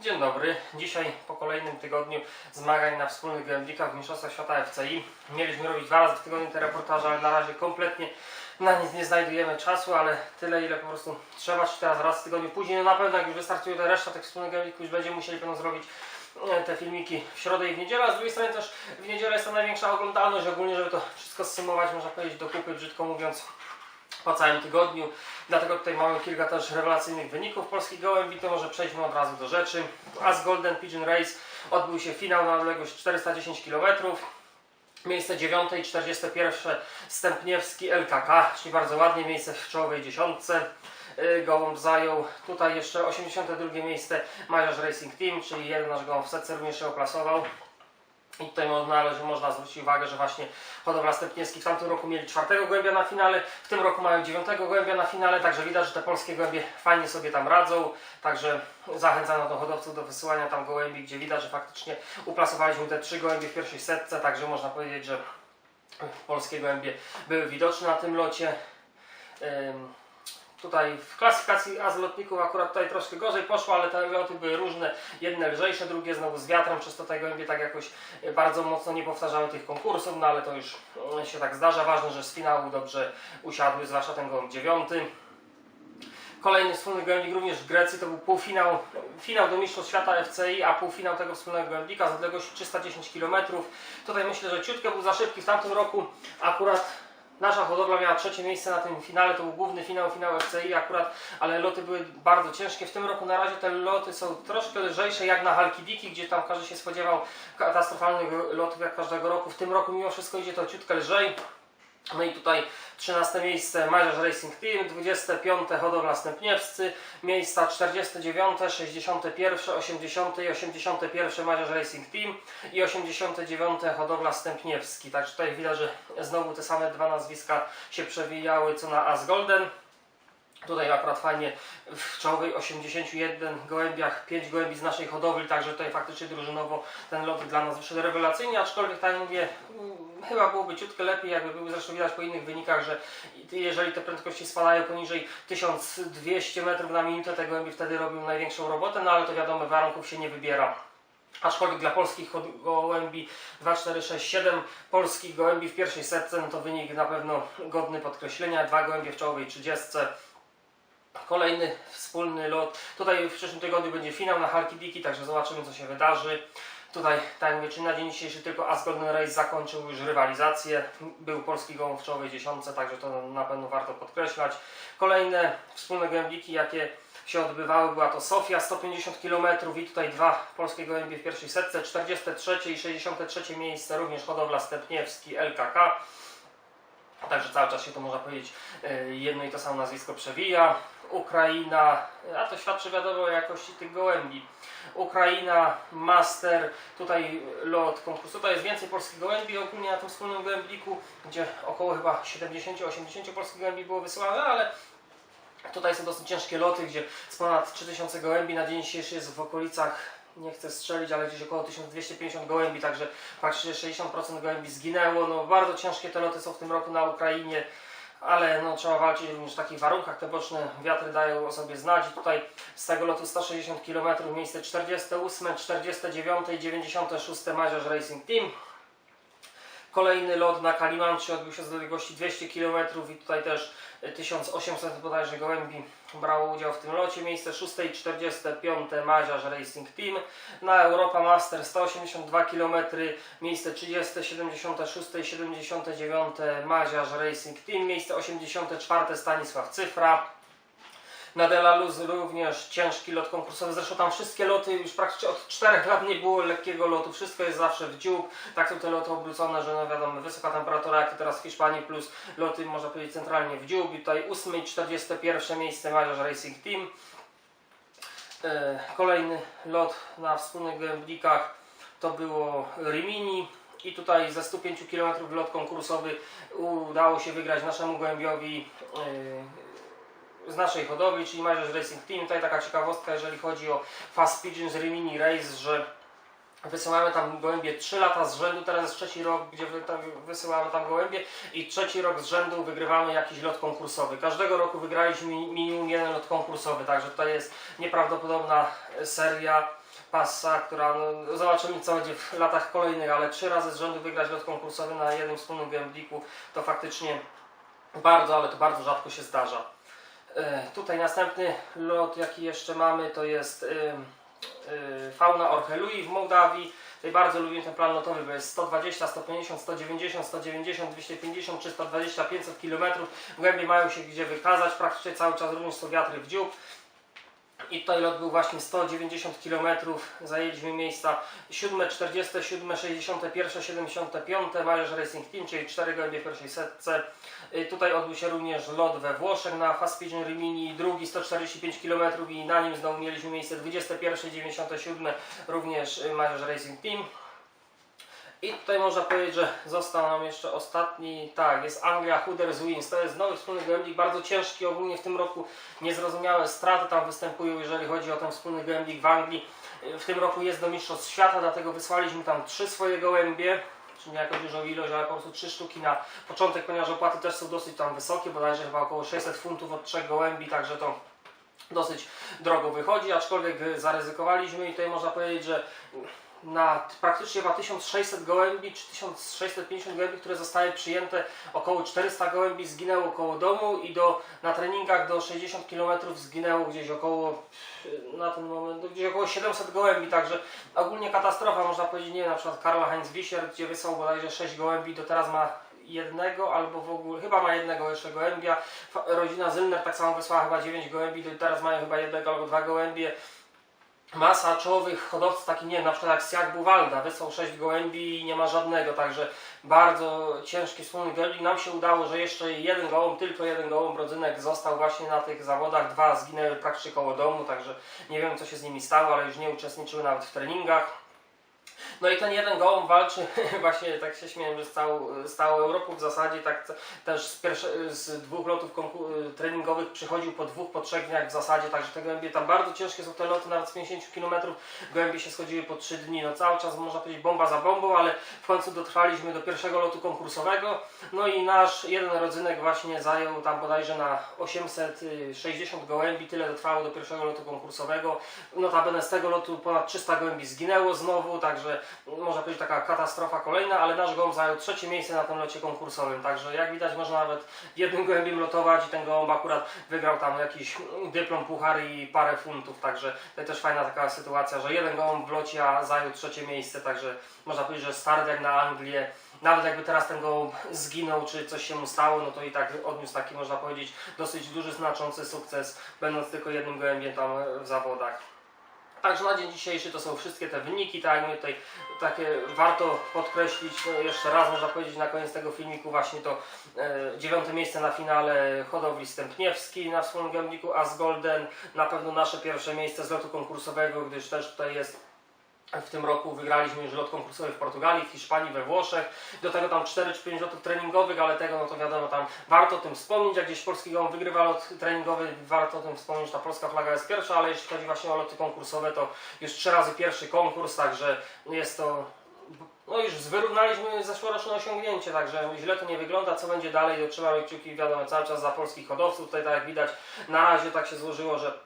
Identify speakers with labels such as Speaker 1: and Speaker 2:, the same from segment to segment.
Speaker 1: Dzień dobry. Dzisiaj po kolejnym tygodniu zmagań na wspólnych gołębnikach w Mistrzostwach Świata FCI. Mieliśmy robić dwa razy w tygodniu te reportaże, ale na razie kompletnie na nic nie znajdujemy czasu, ale tyle ile po prostu trzeba, czy teraz raz w tygodniu później. No na pewno jak już wystartuje ta reszta tych wspólnych gołębników, już będziemy musieli pewno zrobić e, te filmiki w środę i w niedzielę, a z drugiej strony też w niedzielę jest to największa oglądalność, ogólnie żeby to wszystko zsumować, można powiedzieć do kupy, brzydko mówiąc po całym tygodniu. Dlatego tutaj mamy kilka też rewelacyjnych wyników polskich gołębi, to może przejdźmy od razu do rzeczy. As Golden Pigeon Race odbył się finał na odległość 410 km. Miejsce 9 i 41 Stępniewski LKK, czyli bardzo ładnie miejsce w czołowej dziesiątce. Yy, Gołąb zajął tutaj jeszcze 82 miejsce Majorz Racing Team, czyli jeden nasz gołąb w setce również się oklasował. I tutaj można, zwrócić uwagę, że właśnie hodowla Stępniewski w tamtym roku mieli czwartego gołębia na finale, w tym roku mają dziewiątego gołębia na finale, także widać, że te polskie gołębie fajnie sobie tam radzą, także zachęcano do hodowców do wysyłania tam gołębi, gdzie widać, że faktycznie uplasowaliśmy te trzy gołębie w pierwszej setce, także można powiedzieć, że polskie gołębie były widoczne na tym locie. Tutaj w klasyfikacji A z lotników akurat tutaj troszkę gorzej poszło, ale te loty były różne. Jedne lżejsze, drugie znowu z wiatrem, przez to te gołębie tak jakoś e, bardzo mocno nie powtarzały tych konkursów, no ale to już e, się tak zdarza. Ważne, że z finału dobrze usiadły, zwłaszcza ten gołąb dziewiąty. Kolejny wspólny gołębnik również w Grecji to był półfinał, finał do Mistrzostw Świata FCI, a półfinał tego wspólnego gołębnika z odległości 310 km. Tutaj myślę, że ciutkę był za szybki w tamtym roku. Akurat nasza hodowla miała trzecie miejsce na tym finale, to był główny finał, finał FCI akurat, ale loty były bardzo ciężkie. W tym roku na razie te loty są troszkę lżejsze jak na Halkidiki, gdzie tam każdy się spodziewał katastrofalnych lotów jak każdego roku. W tym roku mimo wszystko idzie to ciutkę lżej. No i tutaj 13 miejsce Majorz Racing Team, 25 hodowla Stępniewscy, miejsca 49, 61, 80 i 81 Majorz Racing Team i 89 hodowla Stępniewski. Także tutaj widać, że znowu te same dwa nazwiska się przewijały co na As Golden. Tutaj akurat fajnie w czołowej 81 gołębiach, 5 gołębi z naszej hodowli, także tutaj faktycznie drużynowo ten lot dla nas wyszedł rewelacyjnie, aczkolwiek tak mówię, mm, chyba byłoby ciutkę lepiej, jakby były zresztą widać po innych wynikach, że jeżeli te prędkości spadają poniżej 1200 metrów na minutę, te gołębie wtedy robią największą robotę, no ale to wiadomo, warunków się nie wybiera. Aczkolwiek dla polskich gołębi 2, 4, 6, 7 polskich gołębi w pierwszej setce, no to wynik na pewno godny podkreślenia. Dwa gołębie w czołowej 30. Kolejny wspólny lot. Tutaj w przyszłym tygodniu będzie finał na Halkidiki, także zobaczymy co się wydarzy. Tutaj, tak jak mówię, na dzień dzisiejszy tylko As Golden Race zakończył już rywalizację. Był polski gołąb w czołowej dziesiątce, także to na pewno warto podkreślać. Kolejne wspólne gołębiki, jakie się odbywały, była to Sofia 150 km i tutaj dwa polskie gołębie w pierwszej setce, 43 i 63 miejsce, również hodowla Stepniewski LKK. Także cały czas się to można powiedzieć e, jedno i to samo nazwisko przewija. Ukraina, a to świadczy wiadomo o jakości tych gołębi. Ukraina, Master, tutaj lot konkursu. Tutaj jest więcej polskich gołębi ogólnie na tym wspólnym gołębniku, gdzie około chyba 70-80 polskich gołębi było wysyłane, ale tutaj są dosyć ciężkie loty, gdzie z ponad 3000 gołębi na dzień dzisiejszy jest w okolicach nie chcę strzelić, ale gdzieś około 1250 gołębi, także praktycznie 60% gołębi zginęło. No, bardzo ciężkie te loty są w tym roku na Ukrainie, ale no, trzeba walczyć również w takich warunkach. Te boczne wiatry dają o sobie znać. Tutaj z tego lotu 160 km, miejsce 48, 49 i 96 Majorz Racing Team. Kolejny lot na Kalimancie odbył się z odległości 200 km i tutaj też 1800 bodajże gołębi brało udział w tym locie. Miejsce 6 i 45 Maziarz Racing Team. Na Europa Master 182 km, miejsce 30, 76 i 79 Maziarz Racing Team. Miejsce 84 Stanisław Cyfra. Na Delaluz również ciężki lot konkursowy. Zresztą tam wszystkie loty, już praktycznie od 4 lat nie było lekkiego lotu. Wszystko jest zawsze w dziób. Tak są te loty obrócone, że no wiadomo, wysoka temperatura, jak i teraz w Hiszpanii, plus loty, można powiedzieć, centralnie w dziób. I tutaj 8 i 41 miejsce Mariusz Racing Team. E, Kolejny lot na wspólnych gołębnikach to było Rimini. I tutaj ze 105 km lot konkursowy udało się wygrać naszemu gołębiowi e, z naszej hodowli, czyli Majors Racing Team. Tutaj taka ciekawostka, jeżeli chodzi o Fast Pigeons Rimini Race, że wysyłamy tam gołębie 3 lata z rzędu, teraz jest trzeci rok, gdzie wysyłamy tam gołębie i trzeci rok z rzędu wygrywamy jakiś lot konkursowy. Każdego roku wygraliśmy mi- minimum jeden lot konkursowy, także tutaj jest nieprawdopodobna seria. Passa, która no, zobaczymy co będzie w latach kolejnych, ale trzy razy z rzędu wygrać lot konkursowy na jednym wspólnym gambliku to faktycznie bardzo, ale to bardzo rzadko się zdarza. E, tutaj następny lot jaki jeszcze mamy to jest y, y, fauna Orchelui w Mołdawii. Tutaj bardzo lubię ten plan lotowy, bo jest 120, 150, 190, 190, 250, 320, 500 km. Głębie mają się gdzie wykazać, praktycznie cały czas również są wiatry w dziób. I tutaj lot był właśnie 190 km, zajęliśmy miejsca 7, 47, 61, 75, Majorz Racing Team, czyli 4 gołębie w pierwszej setce. Y, Tutaj odbył się również lot we Włoszech na Fast Pigeon Rimini, drugi 145 km i na nim znowu mieliśmy miejsce 21, 97, również y, Majorz Racing Team. I tutaj można powiedzieć, że został nam jeszcze ostatni, tak, jest Anglia Hooders Wins. To jest nowy wspólny gołębnik, bardzo ciężki ogólnie w tym roku. Niezrozumiałe straty tam występują, jeżeli chodzi o ten wspólny gołębnik w Anglii. W tym roku jest do Mistrzostw Świata, dlatego wysłaliśmy tam trzy swoje gołębie. Czyli nie jako dużą ilość, ale po prostu trzy sztuki na początek, ponieważ opłaty też są dosyć tam wysokie, bodajże chyba około 600 funtów od trzech gołębi, także to dosyć drogo wychodzi, aczkolwiek zaryzykowaliśmy i tutaj można powiedzieć, że na praktycznie chyba 1600 gołębi czy 1650 gołębi, które zostały przyjęte, około 400 gołębi zginęło koło domu i do, na treningach do 60 km zginęło gdzieś około na ten moment gdzieś około 700 gołębi, także ogólnie katastrofa można powiedzieć, nie wiem, na przykład Karl Heinz Wischer, gdzie wysłał bodajże 6 gołębi, do teraz ma jednego albo w ogóle, chyba ma jednego jeszcze gołębia. Rodzina Zylner tak samo wysłała chyba 9 gołębi, do teraz mają chyba jednego albo dwa gołębie. Masa czołowych hodowców, taki nie wiem, na przykład jak Siak Buwalda, wysłał 6 gołębi i nie ma żadnego, także bardzo ciężki wspólny gołębi. Nam się udało, że jeszcze jeden gołąb, tylko jeden gołąb rodzynek został właśnie na tych zawodach, dwa zginęły praktycznie koło domu, także nie wiem co się z nimi stało, ale już nie uczestniczyły nawet w treningach. No i ten jeden gołąb walczy, właśnie tak się śmieję, z całą, z całą Europą w zasadzie, tak też z, pierwsze, z dwóch lotów konku- treningowych przychodził po dwóch, po trzech dniach w zasadzie, także te gołębie tam bardzo ciężkie są te loty, nawet z 50 km, gołębie się schodziły po trzy dni, no cały czas można powiedzieć bomba za bombą, ale w końcu dotrwaliśmy do pierwszego lotu konkursowego, no i nasz jeden rodzynek właśnie zajął tam bodajże na 860 gołębi, tyle dotrwało do pierwszego lotu konkursowego, notabene z tego lotu ponad 300 gołębi zginęło znowu, także można powiedzieć taka katastrofa kolejna, ale nasz gołąb zajął trzecie miejsce na tym locie konkursowym, także jak widać można nawet jednym gołębiem lotować i ten gołąb akurat wygrał tam jakiś dyplom, puchar i parę funtów, także to też fajna taka sytuacja, że jeden gołąb w locie a zajął trzecie miejsce, także można powiedzieć, że start jak na Anglię nawet jakby teraz ten gołąb zginął, czy coś się mu stało, no to i tak odniósł taki, można powiedzieć, dosyć duży, znaczący sukces, będąc tylko jednym gołębiem tam w zawodach. Także na dzień dzisiejszy to są wszystkie te wyniki, tak mówię, tutaj takie warto podkreślić, no jeszcze raz można powiedzieć na koniec tego filmiku właśnie to e, dziewiąte miejsce na finale hodowli Stępniewski na wspólnym gębniku Asgolden, na pewno nasze pierwsze miejsce z lotu konkursowego, gdyż też tutaj jest w tym roku wygraliśmy już lot konkursowy w Portugalii, w Hiszpanii, we Włoszech. Do tego tam 4 czy 5 lotów treningowych, ale tego no to wiadomo, tam warto o tym wspomnieć. Jak gdzieś polski gołąb wygrywa lot treningowy, warto o tym wspomnieć, ta polska flaga jest pierwsza, ale jeśli chodzi właśnie o loty konkursowe, to już trzy razy pierwszy konkurs, także jest to no już wyrównaliśmy zeszłoroczne osiągnięcie, także źle to nie wygląda. Co będzie dalej, to trzymamy kciuki wiadomo cały czas za polskich hodowców. Tutaj tak jak widać, na razie tak się złożyło, że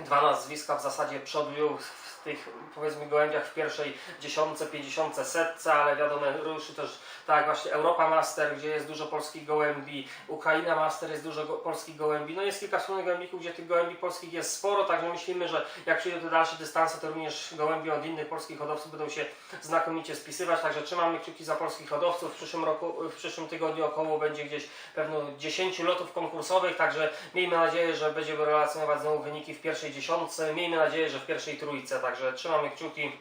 Speaker 1: dwa nazwiska w zasadzie przodują w tych powiedzmy gołębiach w pierwszej dziesiątce, pięćdziesiątce, setce, ale wiadomo ruszy też tak właśnie Europa Master, gdzie jest dużo polskich gołębi, Ukraina Master jest dużo go, polskich gołębi, no jest kilka wspólnych gołębików, gdzie tych gołębi polskich jest sporo, także myślimy, że jak przyjdą te dalsze dystanse, to również gołębi od innych polskich hodowców będą się znakomicie spisywać, także trzymamy kciuki za polskich hodowców, w przyszłym roku, w przyszłym tygodniu około będzie gdzieś pewno 10 lotów konkursowych, także miejmy nadzieję, że będziemy relacjonować znowu wyniki w pierwszej dziesiątce, miejmy nadzieję, że w pierwszej trójce, także trzymamy kciuki,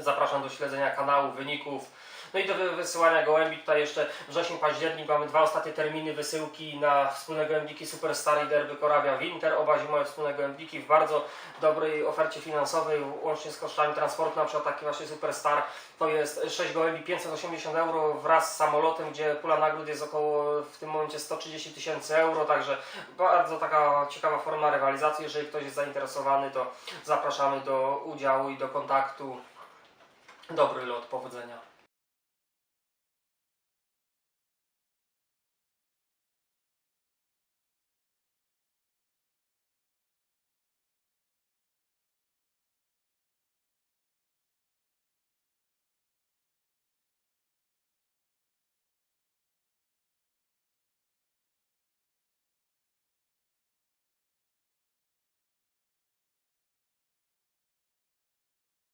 Speaker 1: zapraszam do śledzenia kanału, wyników, no i do wy- wysyłania gołębi, tutaj jeszcze wrzesień, październik, mamy dwa ostatnie terminy wysyłki na wspólne gołębniki Superstar i Derby Korabia Winter, oba zimowe wspólne gołębniki w bardzo dobrej ofercie finansowej, łącznie z kosztami transportu, na przykład taki właśnie Superstar, to jest 6 gołębi 580 euro wraz z samolotem, gdzie pula nagród jest około w tym momencie 130 tysięcy euro, także bardzo taka ciekawa forma rywalizacji, jeżeli ktoś jest zainteresowany, to zapraszamy do udziału i do kontaktu. Dobry lot, powodzenia.